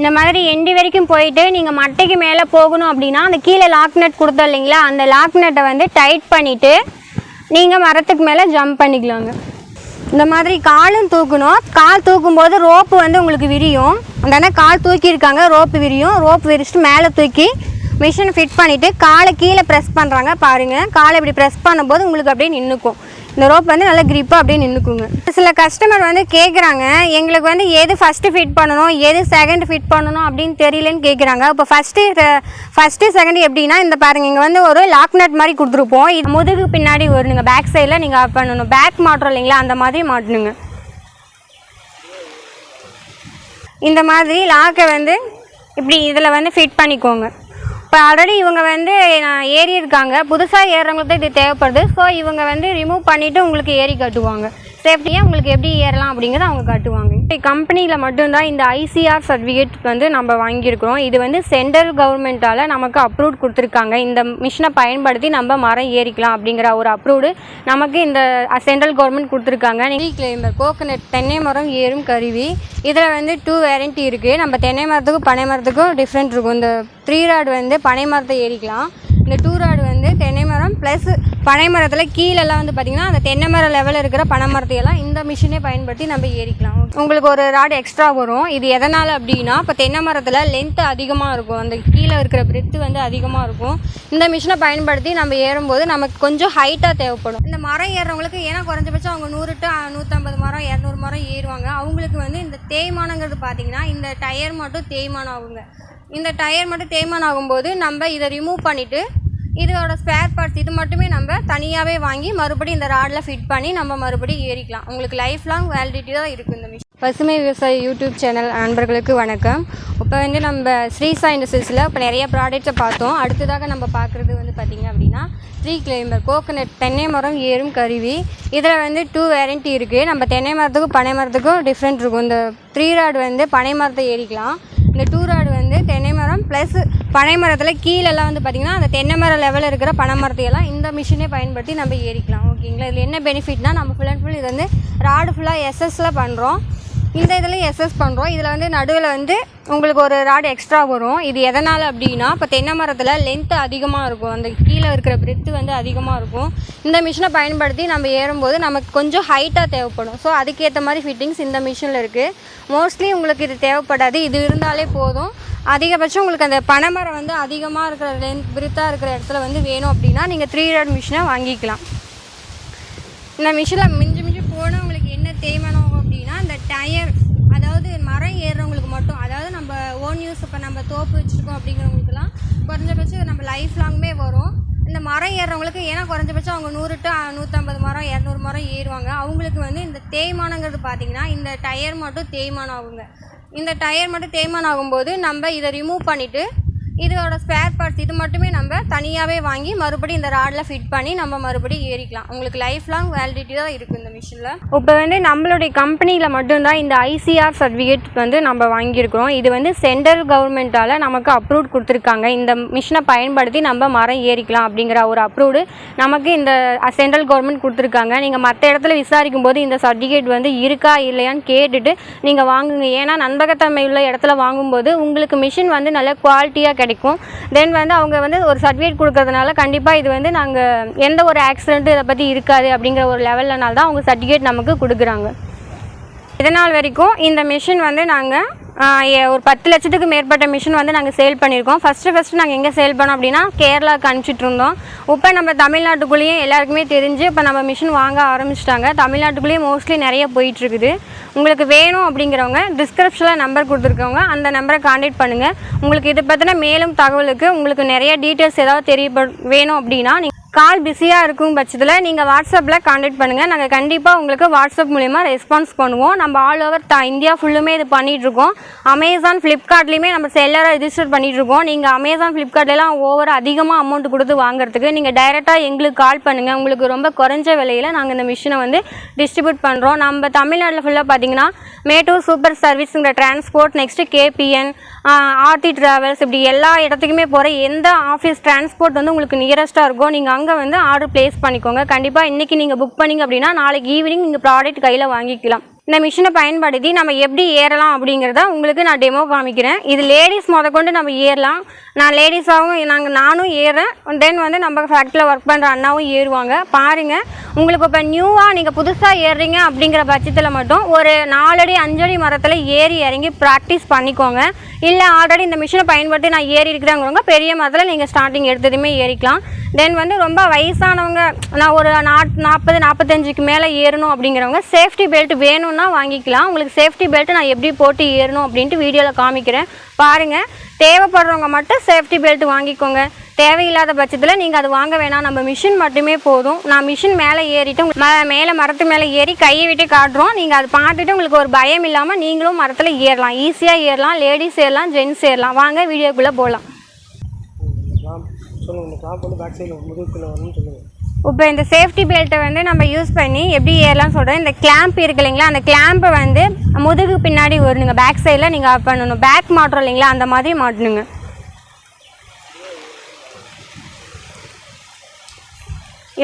இந்த மாதிரி எண்டு வரைக்கும் போயிட்டு நீங்கள் மட்டைக்கு மேலே போகணும் அப்படின்னா அந்த கீழே லாக் நட் கொடுத்தோம் இல்லைங்களா? அந்த லாக் நட்டை வந்து டைட் பண்ணிவிட்டு நீங்கள் மரத்துக்கு மேலே ஜம்ப் பண்ணிக்கலாங்க. இந்த மாதிரி காலும் தூக்கணும். கால் தூக்கும்போது ரோப்பு வந்து உங்களுக்கு விரியும். அந்த கால் தூக்கியிருக்காங்க ரோப்பு விரியும். ரோப்பு விரிச்சிட்டு மேலே தூக்கி மிஷின் ஃபிட் பண்ணிவிட்டு காலை கீழே ப்ரெஸ் பண்ணுறாங்க பாருங்கள் காலை இப்படி ப்ரெஸ் பண்ணும்போது உங்களுக்கு அப்படியே நின்றுக்கும் இந்த ரோப் வந்து நல்லா கிரிப்பாக அப்படியே நின்றுக்குங்க சில கஸ்டமர் வந்து கேட்குறாங்க எங்களுக்கு வந்து எது ஃபஸ்ட்டு ஃபிட் பண்ணணும் எது செகண்ட் ஃபிட் பண்ணணும் அப்படின்னு தெரியலன்னு கேட்குறாங்க இப்போ ஃபஸ்ட்டு ஃபஸ்ட்டு செகண்ட் எப்படின்னா இந்த பாருங்கள் இங்கே வந்து ஒரு லாக் நட் மாதிரி கொடுத்துருப்போம். இது முதுகு பின்னாடி வருணுங்க பேக் சைடில் நீங்கள் ஆஃப் பண்ணணும். பேக் மாட்டுறோம் இல்லைங்களா? அந்த மாதிரி மாட்டணுங்க. இந்த மாதிரி லாக்கை வந்து இப்படி இதில் வந்து ஃபிட் பண்ணிக்கோங்க. இப்போ ஆல்ரெடி இவங்க வந்து நான் ஏறி இருக்காங்க. புதுசாக ஏறுறவங்களுக்கு தான் இது தேவைப்படுது. ஸோ இவங்க வந்து ரிமூவ் பண்ணிவிட்டு உங்களுக்கு ஏறி கட்டுவாங்க. சேஃப்டியாக உங்களுக்கு எப்படி ஏறலாம் அப்படிங்கிறத அவங்க காட்டுவாங்க. கம்பெனியில் மட்டும்தான் இந்த ஐசிஆர் சர்டிஃபிகேட் வந்து நம்ம வாங்கியிருக்கிறோம். இது வந்து சென்ட்ரல் கவர்மெண்ட்டால் நமக்கு அப்ரூவ் கொடுத்துருக்காங்க. இந்த மிஷினை பயன்படுத்தி நம்ம மரம் ஏறிக்கலாம் அப்படிங்கிற ஒரு அப்ரூவ்டு நமக்கு இந்த சென்ட்ரல் கவர்மெண்ட் கொடுத்துருக்காங்க. நீங்கள் கிளைம்பர் கோகனட் தென்னை மரம் ஏறும் கருவி. இதில் வந்து டூ வேரண்டி இருக்குது நம்ம தென்னை மரத்துக்கும் பனை மரத்துக்கும் டிஃப்ரெண்ட் இருக்கும். இந்த த்ரீ ராட் வந்து பனை மரத்தை ஏறிக்கலாம். இந்த டூ ராடு வந்து தென்னை மரம் ப்ளஸ் பனை மரத்தில் கீழெல்லாம் வந்து பார்த்திங்கன்னா அந்த தென்னை மரம் லெவலில் இருக்கிற பனை மரத்தையெல்லாம் இந்த மிஷினே பயன்படுத்தி நம்ம ஏறிக்கலாம். உங்களுக்கு ஒரு ராடு எக்ஸ்ட்ரா வரும். இது எதனால் அப்படின்னா இப்போ தென்னை மரத்தில் லென்த்து அதிகமாக இருக்கும். அந்த கீழே இருக்கிற பிரித்து வந்து அதிகமாக இருக்கும். இந்த மிஷினை பயன்படுத்தி நம்ம ஏறும்போது நமக்கு கொஞ்சம் ஹைட்டாக தேவைப்படும். இந்த மரம் ஏறுறவங்களுக்கு ஏன்னா குறைஞ்சபட்சம் அவங்க நூறு டு நூற்றம்பது மரம் இரநூறு மரம் ஏறுவாங்க. அவங்களுக்கு வந்து இந்த தேய்மானங்கிறது பார்த்திங்கன்னா இந்த டயர் மட்டும் தேய்மானம் ஆகுங்க. இந்த டயர் மட்டும் தேய்மானம் ஆகும்போது நம்ம இதை ரிமூவ் பண்ணிவிட்டு இதோட ஸ்பேர் பார்ட்ஸ் இது மட்டுமே நம்ம தனியாகவே வாங்கி மறுபடியும் இந்த ராடில் ஃபிட் பண்ணி நம்ம மறுபடியும் ஏறிக்கலாம். உங்களுக்கு லைஃப் லாங் வேலிடிட்டி தான் இருக்குது இந்த மிஷின் பசுமை விவசாய யூடியூப் சேனல் நண்பர்களுக்கு வணக்கம். இப்போ வந்து நம்ம ஸ்ரீ சாய் இண்டஸ்ட்ரீஸில் இப்போ நிறைய ப்ராடக்ட்ஸை பார்த்தோம். அடுத்ததாக நம்ம பார்க்குறது வந்து பார்த்திங்க அப்படின்னா த்ரீ கிளைம்பர் கோகனட் தென்னை மரம் ஏறும் கருவி. இதில் வந்து டூ வேரண்டி இருக்குது நம்ம தென்னை மரத்துக்கும் பனை மரத்துக்கும் டிஃப்ரெண்ட் இருக்கும். இந்த த்ரீ ராட் வந்து பனை மரத்தை ஏறிக்கலாம். இந்த டூ ராடு வந்து தென்னை மரம் ப்ளஸ் பனை மரத்தில் கீழெல்லாம் வந்து பார்த்திங்கன்னா அந்த தென்னை மரம் லெவலில் இருக்கிற பனை மரத்தையெல்லாம் இந்த மிஷினே பயன்படுத்தி நம்ம ஏறிக்கலாம். ஓகேங்களா இதில் என்ன பெனிஃபிட்னால் நம்ம ஃபுல் அண்ட் ஃபுல் இது வந்து ராடு ஃபுல்லாக எஸ்எஸ்ல பண்ணுறோம் இந்த இதில் எஸ்எஸ் பண்ணுறோம் இதில் வந்து நடுவில் வந்து உங்களுக்கு ஒரு ராடு எக்ஸ்ட்ரா வரும். இது எதனால் அப்படின்னா இப்போ தென்னை மரத்தில் லென்த்து அதிகமாக இருக்கும். அந்த கீழே இருக்கிற பிரித்து வந்து அதிகமாக இருக்கும். இந்த மிஷினை பயன்படுத்தி நம்ம ஏறும்போது நமக்கு கொஞ்சம் ஹைட்டாக தேவைப்படும். ஸோ அதுக்கேற்ற மாதிரி ஃபிட்டிங்ஸ் இந்த மிஷினில் இருக்குது மோஸ்ட்லி உங்களுக்கு இது தேவைப்படாது. இது இருந்தாலே போதும். அதிகபட்சம் உங்களுக்கு அந்த பனைமரம் வந்து அதிகமாக இருக்கிற லென்த் பிரித்தாக இருக்கிற இடத்துல வந்து வேணும் அப்படின்னா நீங்கள் த்ரீ ராட் மிஷினை வாங்கிக்கலாம். இந்த மிஷினில் மிஞ்சி மிஞ்சி போனால் உங்களுக்கு என்ன தேய்மானம் டயர் அதாவது மரம் ஏறுறவங்களுக்கு மட்டும் அதாவது நம்ம ஓன் யூஸ் இப்போ நம்ம தோப்பு வச்சுருக்கோம் அப்படிங்கிறவங்களுக்குலாம் குறைஞ்சபட்சம் நம்ம லைஃப் லாங்குமே வரும். இந்த மரம் ஏறுறவங்களுக்கு ஏன்னா குறைஞ்சபட்சம் அவங்க நூறு டு நூற்றம்பது மரம் இரநூறு மரம் ஏறுவாங்க. அவங்களுக்கு வந்து இந்த தேய்மானங்கிறது பார்த்தீங்கன்னா இந்த டயர் மட்டும் தேய்மானம் ஆகுங்க. இந்த டயர் மட்டும் தேய்மானம் ஆகும்போது நம்ம இதை ரிமூவ் பண்ணிவிட்டு இதோட ஸ்பேர் பார்ட்ஸ் இது மட்டுமே நம்ம தனியாகவே வாங்கி மறுபடியும் இந்த ராடில் ஃபிட் பண்ணி நம்ம மறுபடியும் ஏறிக்கலாம். உங்களுக்கு லைஃப் லாங் வேலிடிட்டி தான் இருக்குது இந்த மிஷினில் இப்போ வந்து நம்மளுடைய கம்பெனியில் மட்டும்தான் இந்த ஐசிஆர் சர்டிஃபிகேட் வந்து நம்ம வாங்கியிருக்கிறோம். இது வந்து சென்ட்ரல் கவர்மெண்ட்டால் நமக்கு அப்ரூவ் கொடுத்துருக்காங்க. இந்த மிஷினை பயன்படுத்தி நம்ம மரம் ஏறிக்கலாம் அப்படிங்கிற ஒரு அப்ரூவ்டு நமக்கு இந்த சென்ட்ரல் கவர்மெண்ட் கொடுத்துருக்காங்க. நீங்கள் மற்ற இடத்துல விசாரிக்கும் போது இந்த சர்டிஃபிகேட் வந்து இருக்கா இல்லையான்னு கேட்டுட்டு நீங்கள் வாங்குங்க. ஏன்னா நண்பகத்தன்மை உள்ள இடத்துல வாங்கும்போது உங்களுக்கு மிஷின் வந்து நல்ல குவாலிட்டியாக கிடைக்கும். தென் வந்து அவங்க வந்து ஒரு சர்டிஃபிகேட் கொடுக்கறதுனால கண்டிப்பாக இது வந்து நாங்கள் எந்த ஒரு ஆக்சிடென்ட்டு இதை பற்றி இருக்காது அப்படிங்கிற ஒரு லெவல்லனால தான் அவங்க சர்டிஃபிகேட் நமக்கு கொடுக்குறாங்க. இதனால் வரைக்கும் இந்த மிஷின் வந்து நாங்கள் ஒரு பத்து லட்சத்துக்கு மேற்பட்ட மிஷின் வந்து நாங்கள் சேல் பண்ணியிருக்கோம். ஃபஸ்ட்டு ஃபஸ்ட்டு நாங்கள் எங்கே சேல் பண்ணோம் அப்படின்னா கேரளாவுக்கு அனுப்பிச்சிட்ருந்தோம் இப்போ நம்ம தமிழ்நாட்டுக்குள்ளேயே எல்லாருக்குமே தெரிஞ்சு இப்போ நம்ம மிஷின் வாங்க ஆரம்பிச்சிட்டாங்க. தமிழ்நாட்டுக்குள்ளேயே மோஸ்ட்லி நிறைய போயிட்டுருக்குது. உங்களுக்கு வேணும் அப்படிங்கிறவங்க டிஸ்கிரிப்ஷனில் நம்பர் கொடுத்துருக்கவங்க அந்த நம்பரை காண்டாக்ட் பண்ணுங்கள் உங்களுக்கு இதை பற்றின மேலும் தகவலுக்கு உங்களுக்கு நிறைய டீட்டெயில்ஸ் ஏதாவது தெரியப்ப வேணும் அப்படின்னா நீங்கள் கால் பிஸியாக இருக்கும் பட்சத்தில் நீங்கள் வாட்ஸ்அப்பில் காண்டாக்ட் பண்ணுங்கள் நாங்கள் கண்டிப்பாக உங்களுக்கு வாட்ஸ்அப் மூலிமா ரெஸ்பான்ஸ் பண்ணுவோம். நம்ம ஆல் ஓவர் த இந்தியா ஃபுல்லுமே இது பண்ணிகிட்ருக்கோம் அமேசான் ஃப்ளிப்கார்ட்லேயுமே நம்ம செல்லராக ரிஜிஸ்டர் பண்ணிகிட்ருக்கோம் நீங்கள் அமேசான் ஃப்ளிப்கார்ட்லாம் ஓவர் அதிகமாக அமௌண்ட் கொடுத்து வாங்குறதுக்கு நீங்கள் டைரெக்டாக எங்களுக்கு கால் பண்ணுங்கள் உங்களுக்கு ரொம்ப குறைஞ்ச விலையில் நாங்கள் இந்த மிஷினை வந்து டிஸ்ட்ரிபியூட் பண்ணுறோம் நம்ம தமிழ்நாட்டில் ஃபுல்லாக பார்த்தீங்கன்னா Mettur super சர்வீஸுங்கிற transport next KPN Aarthi travels இப்படி எல்லா இடத்துக்குமே போகிற எந்த ஆஃபீஸ் டிரான்ஸ்போர்ட் வந்து உங்களுக்கு நியரஸ்ட்டாக இருக்கோ நீங்கள் அங்கே வந்து ஆர்டர் ப்ளேஸ் பண்ணிக்கோங்க. கண்டிப்பாக இன்றைக்கி நீங்கள் புக் பண்ணிங்க அப்படின்னா நாளைக்கு ஈவினிங் நீங்கள் ப்ராடக்ட் கையில் வாங்கிக்கலாம். இந்த மிஷினை பயன்படுத்தி நம்ம எப்படி ஏறலாம் அப்படிங்கிறத உங்களுக்கு நான் டெமோ காமிக்கிறேன். இது லேடிஸ் கொண்டு நம்ம ஏறலாம். நான் லேடிஸாகவும் நாங்கள் நானும் ஏறேன். தென் வந்து நம்ம ஃபேக்ட்ரியில் ஒர்க் பண்ணுற அண்ணாவும் ஏறுவாங்க. பாருங்கள் உங்களுக்கு இப்போ நியூவாக நீங்கள் புதுசாக ஏறுறீங்க அப்படிங்கிற பட்சத்தில் மட்டும் ஒரு நாலடி அஞ்சடி மரத்தில் ஏறி இறங்கி ப்ராக்டிஸ் பண்ணிக்கோங்க. இல்லை ஆல்ரெடி இந்த மிஷினை பயன்படுத்தி நான் ஏறி இருக்கிறேங்கிறவங்க பெரிய மரத்தில் நீங்கள் ஸ்டார்டிங் எடுத்ததுமே ஏறிக்கலாம். தென் வந்து ரொம்ப வயசானவங்க நான் ஒரு நாட் நாற்பது நாற்பத்தஞ்சுக்கு மேலே ஏறணும் அப்படிங்கிறவங்க சேஃப்டி பெல்ட் வேணும்னா வாங்கிக்கலாம். உங்களுக்கு சேஃப்டி பெல்ட் நான் எப்படி போட்டு ஏறணும் அப்படின்ட்டு வீடியோவில் காமிக்கிறேன். பாருங்கள் தேவைப்படுறவங்க மட்டும் சேஃப்டி பெல்ட் வாங்கிக்கோங்க. தேவையில்லாத பட்சத்தில் நீங்கள் அது வாங்க வேணாம். நம்ம மிஷின் மட்டுமே போதும். நான் மிஷின் மேலே ஏறிட்டு மேலே மரத்து மேலே ஏறி கையை விட்டு காட்டுறோம். நீங்கள் அதை பார்த்துட்டு உங்களுக்கு ஒரு பயம் இல்லாமல் நீங்களும் மரத்தில் ஏறலாம். ஈஸியாக ஏறலாம். லேடிஸ் ஏறலாம். ஜென்ஸ் ஏறலாம். வாங்க வீடியோக்குள்ளே போகலாம் இப்போ இந்த சேஃப்டி பெல்ட்டை வந்து நம்ம யூஸ் பண்ணி எப்படி ஏறலாம் சொல்கிறோம் இந்த கிளாம்ப் இருக்கு இல்லைங்களா? அந்த கிளாம்பை வந்து முதுகு பின்னாடி வரணுங்க பேக் சைடில் நீங்கள் பண்ணணும். பேக் மாட்டுறோம் இல்லைங்களா? அந்த மாதிரி மாட்டணுங்க.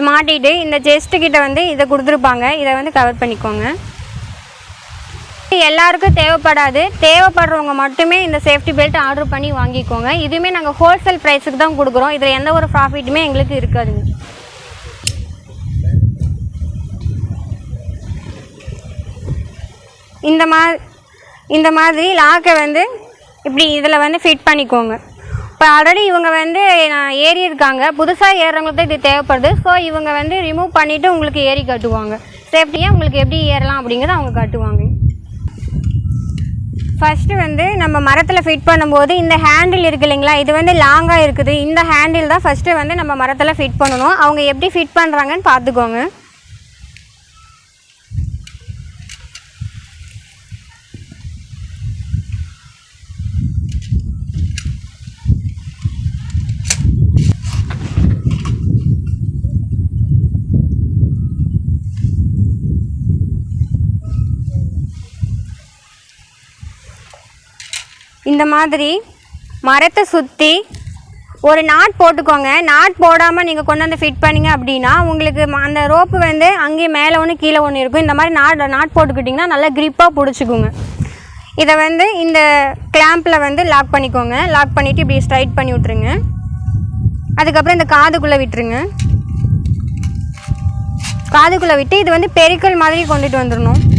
மாட்டிட்டு இந்த செஸ்ட்டு கிட்ட வந்து இதை கொடுத்துருப்பாங்க. இதை வந்து கவர் பண்ணிக்கோங்க. எல்லாருக்கும் தேவைப்படாது. தேவைப்படுறவங்க மட்டுமே இந்த சேஃப்டி பெல்ட் ஆர்டர் பண்ணி வாங்கிக்கோங்க. இதுவுமே நாங்கள் ஹோல்சேல் ப்ரைஸுக்கு தான் கொடுக்குறோம். இதில் எந்த ஒரு ப்ராஃபிட்டுமே எங்களுக்கு இருக்காதுங்க இந்த மா இந்த மாதிரி லாக்கை வந்து இப்படி இதில் வந்து ஃபிட் பண்ணிக்கோங்க. இப்போ ஆல்ரெடி இவங்க வந்து நான் ஏறி இருக்காங்க. புதுசாக ஏறுறவங்களுக்கு தான் இது தேவைப்படுது. ஸோ இவங்க வந்து ரிமூவ் பண்ணிவிட்டு உங்களுக்கு ஏறி கட்டுவாங்க. சேஃப்டியாக உங்களுக்கு எப்படி ஏறலாம் அப்படிங்கிறத அவங்க கட்டுவாங்க. ஃபஸ்ட்டு வந்து நம்ம மரத்தில் ஃபிட் பண்ணும்போது இந்த ஹேண்டில் இருக்குது இல்லைங்களா? இது வந்து லாங்காக இருக்குது. இந்த ஹேண்டில் தான் ஃபஸ்ட்டு வந்து நம்ம மரத்தில் ஃபிட் பண்ணணும். அவங்க எப்படி ஃபிட் பண்ணுறாங்கன்னு பார்த்துக்கோங்க. இந்த மாதிரி மரத்தை சுற்றி ஒரு நாட் போட்டுக்கோங்க. நாட் போடாமல் நீங்கள் கொண்டு வந்து ஃபிட் பண்ணீங்க அப்படின்னா உங்களுக்கு ம- அந்த ரோப்பு வந்து அங்கேயே மேலே ஒன்று கீழே ஒன்று இருக்கும். இந்த மாதிரி நாட் நாட் போட்டுக்கிட்டிங்கன்னா நல்லா க்ரிப்பாக பிடிச்சிக்குங்க. இதை வந்து இந்த கிளாம்பில் வந்து லாக் பண்ணிக்கோங்க. லாக் பண்ணிவிட்டு இப்படி ஸ்ட்ரைட் பண்ணி விட்ருங்க அதுக்கப்புறம் இந்த காதுக்குள்ளே விட்டுருங்க. காதுக்குள்ளே விட்டு இது வந்து பெரிக்கல் மாதிரி கொண்டுட்டு வந்துடணும்.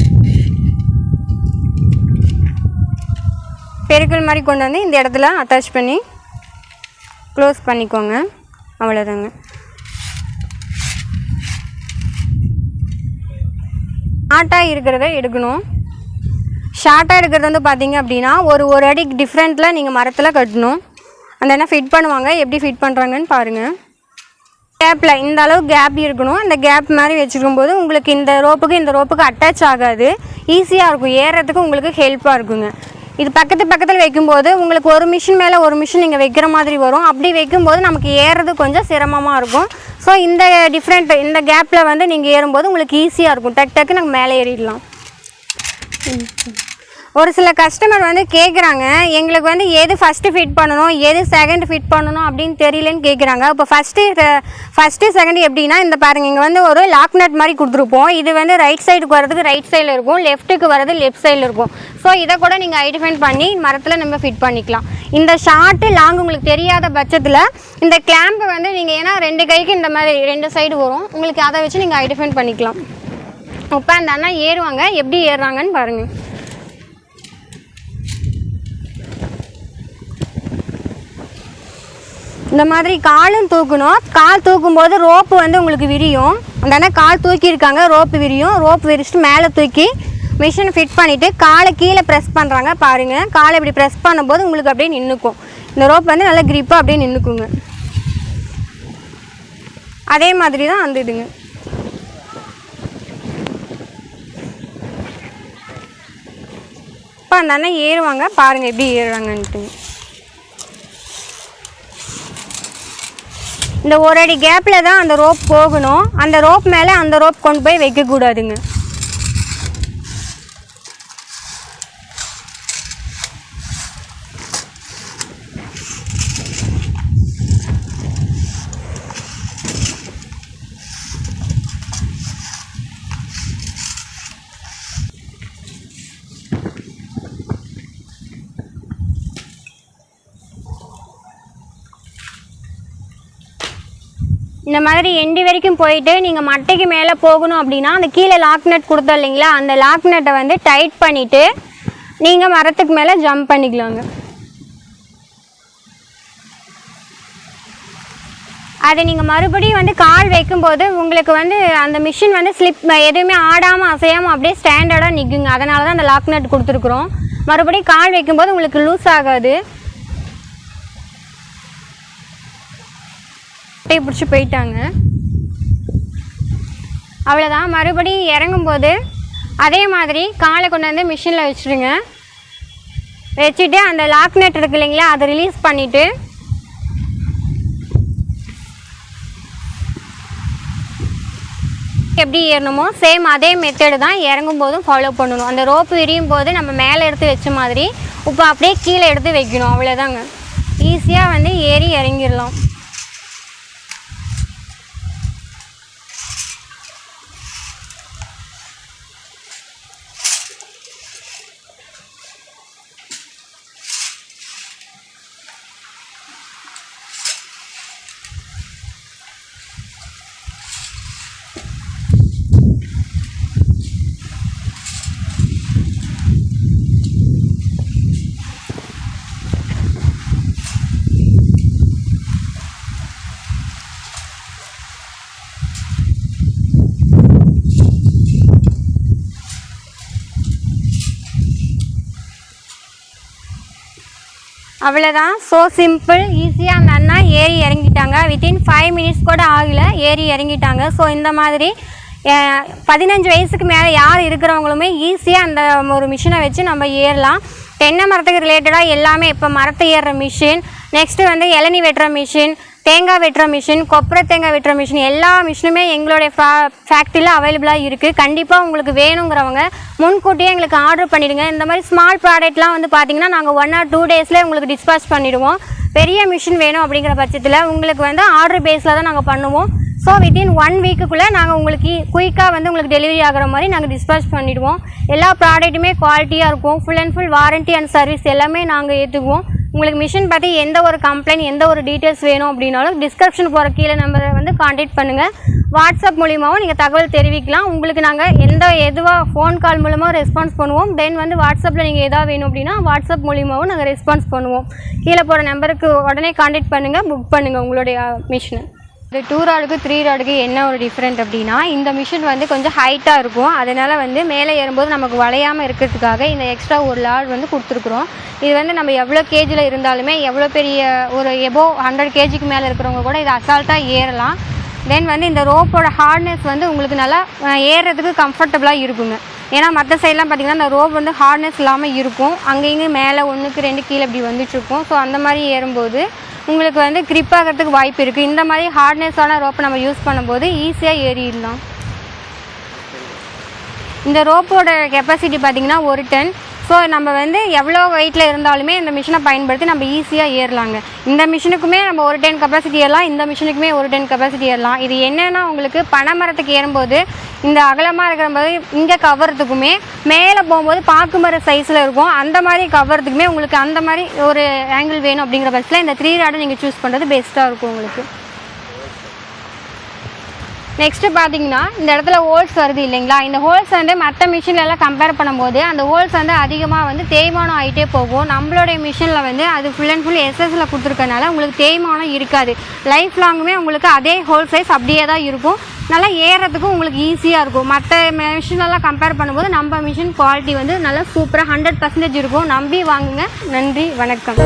பெருக்கல் மாதிரி கொண்டு வந்து இந்த இடத்துல அட்டாச் பண்ணி க்ளோஸ் பண்ணிக்கோங்க. அவ்வளோதாங்க ஷார்ட்டாக இருக்கிறத எடுக்கணும். ஷார்ட்டாக இருக்கிறது வந்து பார்த்தீங்க அப்படின்னா ஒரு ஒரு அடி டிஃப்ரெண்ட்டில் நீங்கள் மரத்தில் கட்டணும். அந்த என்ன ஃபிட் பண்ணுவாங்க. எப்படி ஃபிட் பண்ணுறாங்கன்னு பாருங்கள் கேப்பில் இந்த அளவு கேப் இருக்கணும். அந்த கேப் மாதிரி வச்சுருக்கும் போது உங்களுக்கு இந்த ரோப்புக்கு இந்த ரோப்புக்கு அட்டாச் ஆகாது. ஈஸியாக இருக்கும். ஏறுறதுக்கு உங்களுக்கு ஹெல்ப்பாக இருக்குங்க. இது பக்கத்து பக்கத்தில் வைக்கும்போது உங்களுக்கு ஒரு மிஷின் மேலே ஒரு மிஷின் நீங்கள் வைக்கிற மாதிரி வரும். அப்படி வைக்கும்போது நமக்கு ஏறுறது கொஞ்சம் சிரமமாக இருக்கும். ஸோ இந்த டிஃப்ரெண்ட் இந்த கேப்பில் வந்து நீங்கள் ஏறும்போது உங்களுக்கு ஈஸியாக இருக்கும். டக் டக்கு நாங்கள் மேலே ஏறிடலாம். ஒரு சில கஸ்டமர் வந்து கேட்குறாங்க எங்களுக்கு வந்து எது ஃபஸ்ட்டு ஃபிட் பண்ணணும் எது செகண்ட் ஃபிட் பண்ணணும் அப்படின்னு தெரியலன்னு கேட்குறாங்க இப்போ ஃபஸ்ட்டு ஃபஸ்ட்டு செகண்ட் எப்படின்னா இந்த பாருங்கள் இங்கே வந்து ஒரு லாக் நட் மாதிரி கொடுத்துருப்போம். இது வந்து ரைட் சைடுக்கு வரதுக்கு ரைட் சைடில் இருக்கும் லெஃப்ட்டுக்கு வரது லெஃப்ட் சைடில் இருக்கும். ஸோ இதை கூட நீங்கள் ஐடென்டிஃபை பண்ணி மரத்தில் நம்ம ஃபிட் பண்ணிக்கலாம். இந்த ஷார்ட்டு லாங் உங்களுக்கு தெரியாத பட்சத்தில் இந்த கிளாம்பு வந்து நீங்கள் ஏன்னா ரெண்டு கைக்கு இந்த மாதிரி ரெண்டு சைடு வரும். உங்களுக்கு அதை வச்சு நீங்கள் ஐடென்டிஃபை பண்ணிக்கலாம். இப்போ அந்த அண்ணா ஏறுவாங்க. எப்படி ஏறுறாங்கன்னு பாருங்கள் இந்த மாதிரி காலும் தூக்கணும். கால் தூக்கும்போது ரோப்பு வந்து உங்களுக்கு விரியும். அந்த அண்ணன் கால் தூக்கியிருக்காங்க ரோப்பு விரியும். ரோப்பு விரிச்சிட்டு மேலே தூக்கி மிஷின் ஃபிட் பண்ணிவிட்டு காலை கீழே ப்ரெஸ் பண்ணுறாங்க பாருங்கள் காலை இப்படி ப்ரெஸ் பண்ணும்போது உங்களுக்கு அப்படியே நின்றுக்கும் இந்த ரோப் வந்து நல்லா க்ரிப்பாக அப்படியே நின்றுக்குங்க அதே மாதிரி தான் அந்த இதுங்க. இப்போ அந்த அண்ணன் ஏறுவாங்க. பாருங்கள் எப்படி ஏறுறாங்கன்ட்டு. இந்த ஒரு அடி கேப்பில் தான் அந்த ரோப் போகணும். அந்த ரோப் மேலே அந்த ரோப் கொண்டு போய் வைக்கக்கூடாதுங்க. இந்த மாதிரி எண்டு வரைக்கும் போயிட்டு நீங்கள் மட்டைக்கு மேலே போகணும் அப்படின்னா அந்த கீழே லாக் நட் கொடுத்தோம் இல்லைங்களா? அந்த லாக் நட்டை வந்து டைட் பண்ணிவிட்டு நீங்கள் மரத்துக்கு மேலே ஜம்ப் பண்ணிக்கலாங்க. அதை நீங்கள் மறுபடியும் வந்து கால் வைக்கும்போது உங்களுக்கு வந்து அந்த மிஷின் வந்து ஸ்லிப் எதுவுமே ஆடாமல் அசையாமல் அப்படியே ஸ்டாண்டர்டாக நிற்குங்க அதனால தான் அந்த லாக் நட் கொடுத்துருக்குறோம். மறுபடியும் கால் வைக்கும்போது உங்களுக்கு லூஸ் ஆகாது. கட்டையை பிடிச்சி போயிட்டாங்க. அவ்வளோதான் மறுபடியும் இறங்கும்போது அதே மாதிரி காலை கொண்டு வந்து மிஷினில் வச்சுருங்க. வச்சுட்டு அந்த லாக் நெட் இருக்கு இல்லைங்களா அதை ரிலீஸ் பண்ணிவிட்டு எப்படி ஏறணுமோ சேம் அதே மெத்தடு தான் இறங்கும் போதும் ஃபாலோ பண்ணணும். அந்த ரோப்பு விரியும் போது நம்ம மேலே எடுத்து வச்ச மாதிரி இப்போ அப்படியே கீழே எடுத்து வைக்கணும். அவ்வளோதாங்க ஈஸியாக வந்து ஏறி இறங்கிடலாம். அவ்வளோதான் ஸோ சிம்பிள் ஈஸியாக அந்த அண்ணா ஏறி இறங்கிட்டாங்க. வித்தின் ஃபைவ் மினிட்ஸ் கூட ஆகல. ஏறி இறங்கிட்டாங்க. ஸோ இந்த மாதிரி பதினஞ்சு வயசுக்கு மேலே யார் இருக்கிறவங்களுமே ஈஸியாக அந்த ஒரு மிஷினை வச்சு நம்ம ஏறலாம். தென்னை மரத்துக்கு ரிலேட்டடாக எல்லாமே இப்போ மரத்தை ஏறுற மிஷின் நெக்ஸ்ட்டு வந்து இளநி வெட்டுற மிஷின் தேங்காய் வெட்டுற மிஷின் கொப்பரை தேங்காய் வெட்டுற மிஷின் எல்லா மிஷினுமே எங்களுடைய ஃபா ஃபேக்ட்ரியில் அவைலபிளாக இருக்குது கண்டிப்பாக உங்களுக்கு வேணுங்கிறவங்க முன்கூட்டியே எங்களுக்கு ஆர்டர் பண்ணிடுங்க. இந்த மாதிரி ஸ்மால் ப்ராடக்ட்லாம் வந்து பார்த்தீங்கன்னா நாங்கள் ஒன் ஆர் டூ டேஸ்லேயே உங்களுக்கு டிஸ்பாச் பண்ணிவிடுவோம் பெரிய மிஷின் வேணும் அப்படிங்கிற பட்சத்தில் உங்களுக்கு வந்து ஆர்டர் பேஸில் தான் நாங்கள் பண்ணுவோம். ஸோ வித்தின் ஒன் வீக்குக்குள்ளே நாங்கள் உங்களுக்கு குயிக்காக வந்து உங்களுக்கு டெலிவரி ஆகிற மாதிரி நாங்கள் டிஸ்பாச் பண்ணிடுவோம். எல்லா ப்ராடக்ட்டுமே குவாலிட்டியாக இருக்கும். Full and full warranty and service எல்லாமே நாங்கள் ஏற்றுக்குவோம் உங்களுக்கு மிஷின் பற்றி எந்த ஒரு கம்ப்ளைண்ட் எந்த ஒரு டீட்டெயில்ஸ் வேணும் அப்படின்னாலும் டிஸ்கிரிப்ஷன் போகிற கீழே நம்பரை வந்து காண்டாக்ட் பண்ணுங்கள் வாட்ஸ்அப் மூலியமாகவும் நீங்கள் தகவல் தெரிவிக்கலாம். உங்களுக்கு நாங்கள் எந்த எதுவாக ஃபோன் கால் மூலமாக ரெஸ்பான்ஸ் பண்ணுவோம் தென் வந்து வாட்ஸ்அப்பில் நீங்கள் எதாவது வேணும் அப்படின்னா வாட்ஸ்அப் மூலியமாகவும் நாங்கள் ரெஸ்பான்ஸ் பண்ணுவோம். கீழே போகிற நம்பருக்கு உடனே காண்டாக்ட் பண்ணுங்கள் புக் பண்ணுங்கள் உங்களுடைய மிஷினை இந்த டூ ராடுக்கு த்ரீ ராடுக்கு என்ன ஒரு டிஃப்ரெண்ட் அப்படின்னா இந்த மிஷின் வந்து கொஞ்சம் ஹைட்டாக இருக்கும். அதனால் வந்து மேலே ஏறும்போது நமக்கு வளையாமல் இருக்கிறதுக்காக இந்த எக்ஸ்ட்ரா ஒரு லாட் வந்து கொடுத்துருக்குறோம். இது வந்து நம்ம எவ்வளோ கேஜியில் இருந்தாலுமே எவ்வளோ பெரிய ஒரு எபோ ஹண்ட்ரட் கேஜிக்கு மேலே இருக்கிறவங்க கூட இது அசால்ட்டாக ஏறலாம். தென் வந்து இந்த ரோப்போட ஹார்ட்னஸ் வந்து உங்களுக்கு நல்லா ஏறுறதுக்கு கம்ஃபர்டபுளாக இருக்குங்க. ஏன்னா மற்ற சைட்லாம் பார்த்திங்கன்னா இந்த ரோப் வந்து ஹார்ட்னஸ் இல்லாமல் இருக்கும். அங்கே மேலே ஒன்றுக்கு ரெண்டு கீழே இப்படி வந்துட்டுருக்கும் ஸோ அந்த மாதிரி ஏறும்போது உங்களுக்கு வந்து கிரிப் ஆகிறதுக்கு வாய்ப்பு இருக்குது இந்த மாதிரி ஹார்ட்னஸான ரோப்பை நம்ம யூஸ் பண்ணும்போது ஈஸியாக ஏறிடலாம். இந்த ரோப்போட கெப்பாசிட்டி பார்த்திங்கன்னா ஒரு டன் ஸோ நம்ம வந்து எவ்வளோ வெயிட்டில் இருந்தாலுமே இந்த மிஷினை பயன்படுத்தி நம்ம ஈஸியாக ஏறலாங்க. இந்த மிஷினுக்குமே நம்ம ஒரு டென் கெப்பாசிட்டி ஏறலாம் இந்த மிஷினுக்குமே ஒரு டென் கெப்பாசிட்டி ஏறலாம். இது என்னென்னா உங்களுக்கு பனைமரத்துக்கு ஏறும்போது இந்த அகலமாக இருக்கிற போது இங்கே கவர்றதுக்குமே மேலே போகும்போது பாக்கு மர சைஸில் இருக்கும். அந்த மாதிரி கவர்றதுக்குமே உங்களுக்கு அந்த மாதிரி ஒரு ஆங்கிள் வேணும் அப்படிங்கிற பட்சத்தில் இந்த த்ரீ ராடை நீங்கள் சூஸ் பண்ணுறது பெஸ்ட்டாக இருக்கும் உங்களுக்கு. நெக்ஸ்ட்டு பார்த்தீங்கன்னா இந்த இடத்துல ஹோல்ஸ் வருது இல்லைங்களா? இந்த ஹோல்ஸ் வந்து மற்ற மிஷின்லலாம் கம்பேர் பண்ணும்போது அந்த ஹோல்ஸ் வந்து அதிகமாக வந்து தேய்மானம் ஆகிட்டே போகும். நம்மளுடைய மிஷினில் வந்து அது ஃபுல் அண்ட் ஃபுல் எஸ்எஸ்ல கொடுத்துருக்கனால உங்களுக்கு தேய்மானம் இருக்காது. லைஃப் லாங்குமே உங்களுக்கு அதே ஹோல் சைஸ் அப்படியே தான் இருக்கும். நல்லா ஏறுறதுக்கும் உங்களுக்கு ஈஸியாக இருக்கும். மற்ற மிஷினெல்லாம் கம்பேர் பண்ணும்போது நம்ம மிஷின் குவாலிட்டி வந்து நல்லா சூப்பராக ஹண்ட்ரட் பர்சன்டேஜ் இருக்கும். நம்பி வாங்குங்க. நன்றி வணக்கம்.